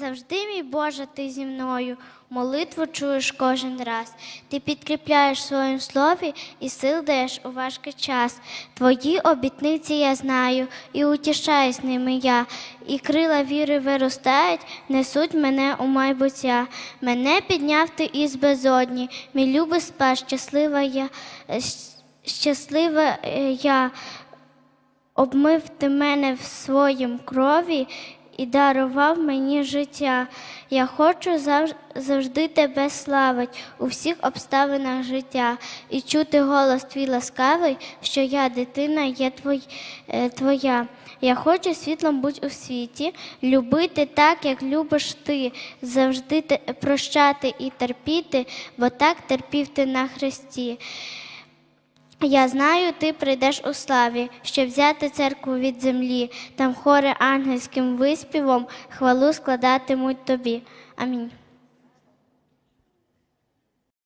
Завжди, мій Боже, ти зі мною, молитву чуєш кожен раз. Ти підкріпляєш своїм слові і сил даєш у важкий час. Твої обітниці я знаю, і утішаюсь ними я, і крила віри виростають, несуть мене у майбуття. Мене підняв ти із безодні, мій любий спас, щаслива я, щаслива е, я. Обмив ти мене в своїм крові і дарував мені життя. Я хочу завжди тебе славить у всіх обставинах життя і чути голос твій ласкавий, що я, дитина, є е, твоя. Я хочу світлом бути у світі, любити так, як любиш ти, завжди прощати і терпіти, бо так терпів ти на хресті. Я знаю, ти прийдеш у славі, щоб взяти церкву від землі, там хори ангельським виспівом хвалу складатимуть тобі. Амінь.